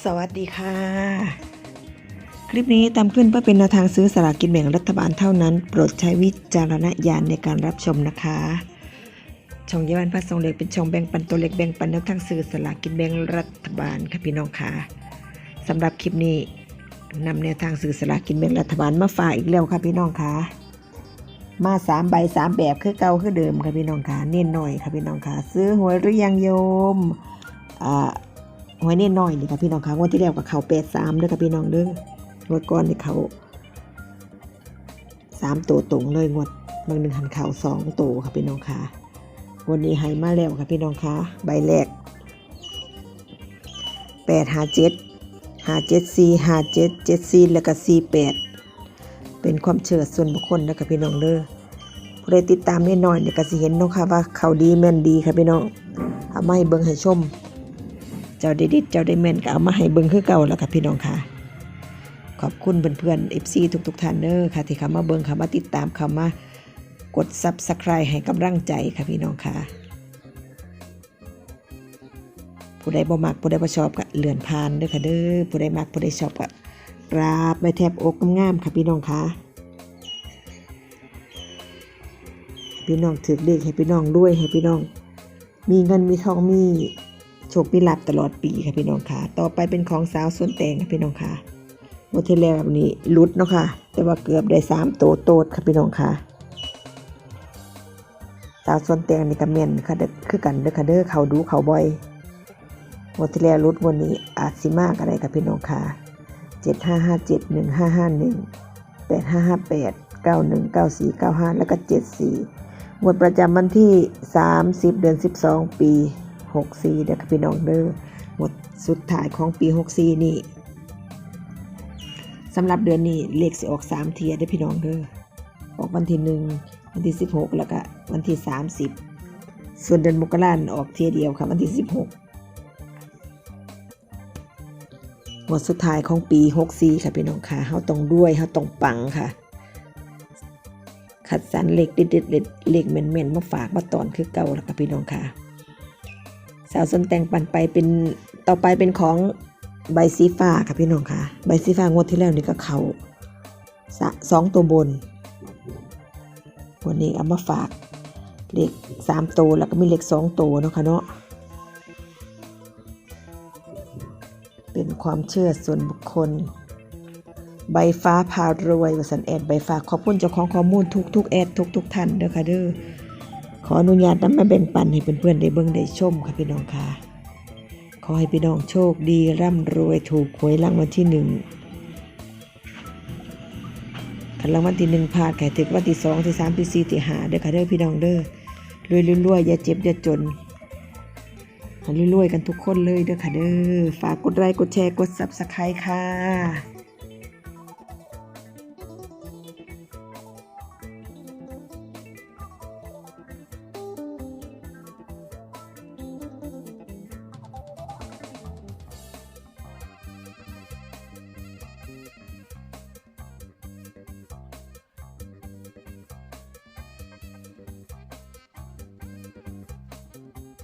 สวัสดีค่ะ คลิปนี้ตามขึ้นเพื่อเป็นแนวทางซื้อสลากกินแบ่งรัฐบาลเท่านั้น โปรดใช้วิจารณญาณในการรับชมนะคะ ช่องเยาวันพระทรงเล็กเป็นช่องแบ่งปันตัวเล็กแบ่งปันแนวทางซื้อสลากกินแบ่งรัฐบาลค่ะพี่น้องค่ะสำหรับคลิปนี้นำแนวทางซื้อสลากกินแบ่งรัฐบาลมาฝากอีกแล้วค่ะพี่น้องค่ะมาสามใบสามแบบคือเก่าคือเดิมค่ะพี่น้องค่ะเน้นหน่อยค่ะพี่น้องค่ะ ซื้อหวยหรือยังโยมอ่า หวยเน่น้อยนี่ค่ะพี่น้องคะงวดที่แล้วกับเขาแปดสามเด้อค่ะพี่น้องเด้องวดก่อนนี่เขาสามตัวตรงเลยงวดบางหนึ่งหันเข่าสองตัวค่ะพี่น้องคะวันนี้ให้มาแล้วค่ะพี่น้องคะใบแรกแปดหาเจ็ดหาเจ็ดสี่หาเจ็ดเจ็ดสี่แล้วก็สี่แปดเป็นความเชื่อส่วนบุคคลนะคะพี่น้องเด้อผู้ใดติดตามแนิดหน่อยเนี่ยก็สิเห็นเนาะค่ะว่าเขาดีแม่นดีค่ะพี่น้องเอามาให้เบิ่งให้ชม เจ้าได้ดิดเจ้าได้แม่นก็เอามาให้เบิ่งคือเก่าแล้วค่ะพี่น้องค่ะ ขอบคุณเพื่อนๆ FC ทุกๆท่านเด้อค่ะที่เข้ามาเบิ่งเข้ามาติดตามเข้ามากด Subscribe ให้กำลังใจค่ะพี่น้องค่ะ ผู้ใดบ่มักผู้ใดบ่ชอบก็เลื่อนผ่านเด้อค่ะเด้อผู้ใดมักผู้ใดชอบก็กราบไปแทบอกงามๆค่ะพี่น้องค่ะพี่น้องถือเลขให้พี่น้องด้วยให้พี่น้อง มีเงินมีทองมี โชคมีลาภตลอดปีค่ะพี่น้องค่ะ ต่อไปเป็นของสาวสวนแตงค่ะพี่น้องค่ะโมเทเลแบบนี้ลุดเนาะค่ะ แต่ว่าเกือบได้สามโตโตดค่ะพี่น้องค่ะ สาวสวนแตงนี่ก็แม่นค่ะเด้อคือกันเด้อค่ะเด้อเขาดูเขาบ่อยโมเทเลรุดวันนี้อาจสิมากอะไรค่ะพี่น้องค่ะเจ็ดห้าห้าเจ็ดหนึ่งห้าห้าหนึ่งแปดห้าห้าแปดเก้าหนึ่งเก้าสี่เก้าห้าแล้วก็เจ็ดสี่งวดประจำวันที่สามสิบเดือนสิบสองปี 64เด้อค่ะพี่น้องเด้อหมดสุดท้ายของปี 64 นี่สำหรับเดือนนี้เลขสิออก 3 เทียเด้อพี่น้องเด้อออกวันที่ 1 วันที่ 16 แล้วก็วันที่ 30 ส่วนเดือนมกราคมออกเทียเดียวค่ะวันที่ 16 หมดสุดท้ายของปี 64 ค่ะพี่น้องค่ะเฮาต้องด้วยเฮาต้องปังค่ะขัดสรรเหล็กเด็ดๆเหล็กเหม็นๆมาฝากมาตอนคือเก่าแล้วค่ะพี่น้องค่ะ สาวสนแต่งปั่นไปเป็นต่อไปเป็นของใบสีฟ้าค่ะพี่น้องค่ะ ใบสีฟ้างวดที่แล้วนี่ก็เขาสสองตัวบน วันนี้เอามาฝากเลขสามตัวแล้วก็มีเลขสองตัวเนาะค่ะเนาะเป็นความเชื่อส่วนบุคคล ใบฟ้าพารวยวสันแอดใบฟ้าขอบคุณเจ้าของข้อมูลทุกทุกๆแอดทุกทุกๆท่านเด้อค่ะเด้อ ขออนุญาตนำมาแบ่งปันให้เพื่อนๆได้เบิ่งได้ชมค่ะพี่น้องค่ะ ขอให้พี่น้องโชคดีร่ำรวยถูกหวยรางวัลที่หนึ่งคันรางวัลที่หนึ่งพลาดแก่ถึงวันที่สองที่สามที่สี่ที่ห้าเด้อค่ะเด้อพี่น้องเด้อรวยรวยอย่าเจ็บอย่าจนให้รวยกันทุกคนเลยเด้อค่ะเด้อฝากกดไลค์กดแชร์กดซับสไครต์ค่ะ